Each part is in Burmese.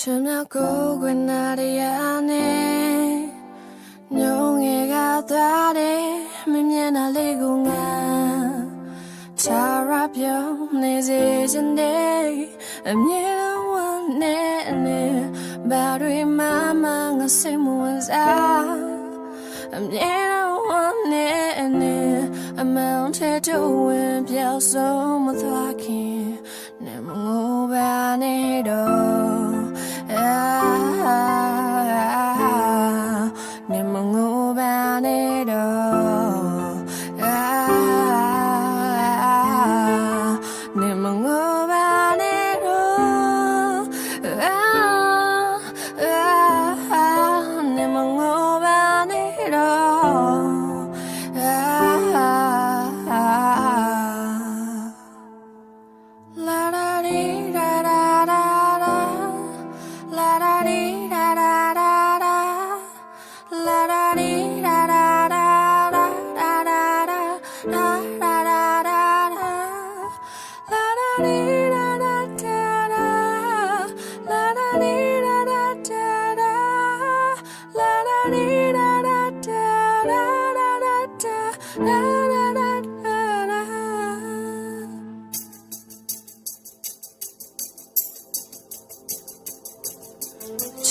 춤 나고 그날이 안에 용해가 다래 미면아 리공아 자라병 내 지진데 미려원 내내 바로의 마망아 세모자 미려원 내내 amount to win ပြောင်းဆုံးမသွားခင်နေမငိုပါနဲ့တော့ Ah, ah, ah, ah,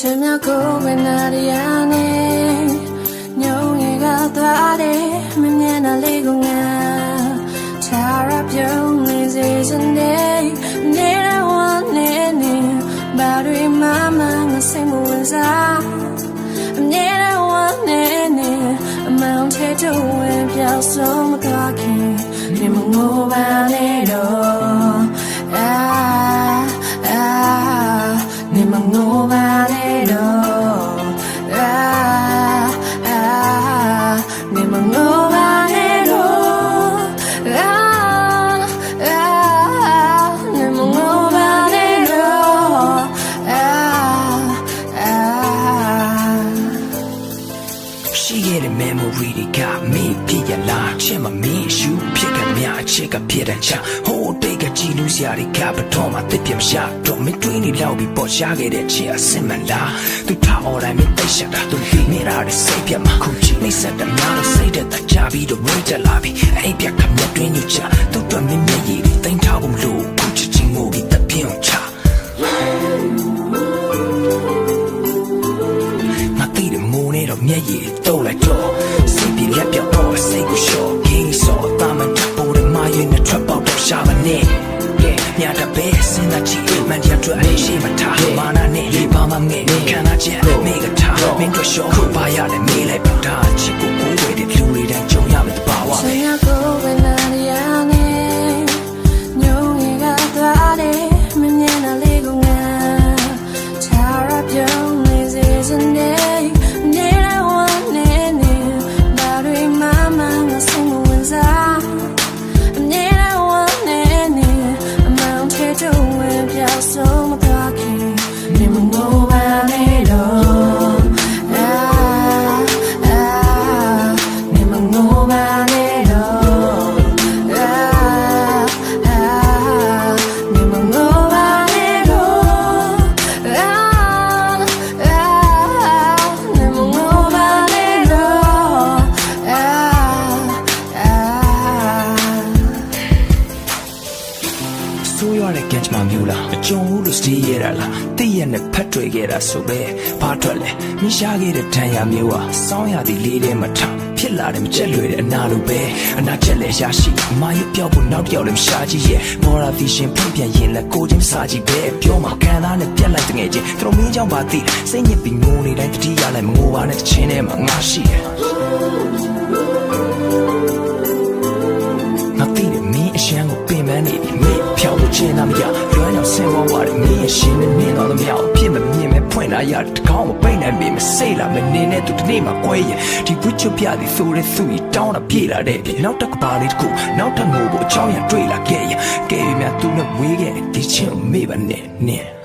ချင်မြကိုဝင်လာရနဲ့ညုံငယ်ကသွားတယ်မမြင်တာလေးကိုငါချာရပြုံးနေစေချင်တယ်နေတဲ့ဝမ်းနေနေဘာတွေမှမငါစိတ်မဝင်စားအမြဲတမ်းဝမ်းနေနေအမောင်ထဲတို့ဝင်ပြောက်ဆုံးမသွားခင်နေမငိုပါနဲ့တော့ ဖြစ်ကမြအချစ်ကဖြစ်တဲ့ချဟိုးတိတ်ကကြည်လူစရာတွေကပတော်မှာတစ်ပြမရှာတော့မင်းတွေးနေလောက်ပြီးပေါ်ရှာခဲ့တဲ့ချစ်အစင်မလားသူထား all that မင်းတိတ်ရှာတာသူပြီးနေရတဲ့စိတ်ပြမှာခုချစ်နေစတဲ့များလို့စိတ်တဲ့တကြပြီးတော့ဝိတ်တက်လာပြီးအဲ့ပြခမျက်တွင်းညချသူ့အတွက်မင်းမျက်ရည်တွေတင်ထားဖို့မလို့ခုချစ်ချင်းကိုပြီးတပြင်းအောင်ချငါတိတယ်မိုးနေတော့မျက်ရည် ရှော့ခုပါရလဲ ဆိုးရတဲ့ကံကြမ္မာမျိုးလားအကြုံဘူးလို့စတေးရတာလားတည့်ရက်နဲ့ဖတ်တွေ့ခဲ့တာဆိုပဲဘာထွက်လဲမိရှားခဲ့တဲ့ဒဏ်ရာမျိုးဟာစောင်းရသည်လေးထဲမှာထားဖြစ်လာတယ်မချက်လွယ်တဲ့အနာလိုပဲအနာချက်လဲရရှိအမာရွပြောက်ဖို့နောက်တစ်ယောက်လည်းမရှားကြည့်ရဲ့ဘော်ရာသီရှင်ဖွင့်ပြန်ရင်လည်းကိုချင်းစာကြည့်ပဲပြောမှာခံသားနဲ့ပြက်လိုက်တငယ်ချင်းသူတို့မင်းကြောင့်ပါသိစိတ်ညစ်ပြီးငိုနေတိုင်းတတိယလိုက်မငိုပါနဲ့တချင်းထဲမှာငါရှိတယ်ငါသိတယ်မင်းအရှမ်းကိုပင်ပန်းနေပြီမင်းဖြော က်လို့ချင်တာမရလွမ်းအောင်ဆင်းဝဝတယ်မင်းရဲ့ရှင်နဲ့နင်းတော့သမျှအဖြစ်မမြင်မဲ့ဖွင့်လာရတကောင်းမပိတ်နိုင်ပြီမစိတ်လာမနေနဲ့သူတနေ့မှကွဲရင်ဒီဝစ်ချပြသည်ဆိုတဲ့သူကြီးတောင်းတာပြေးလာတဲ့နောက်တစ်ကပါလေးတစ်ခုနောက်ထပ်ငိုဖို့အချောင်းရတွေ့လာခဲ့ရင်ကဲရမြသူနဲ့ဝေးခဲ့တဲ့ဒီချင်းကိုမေ့ပါနဲ့နင်း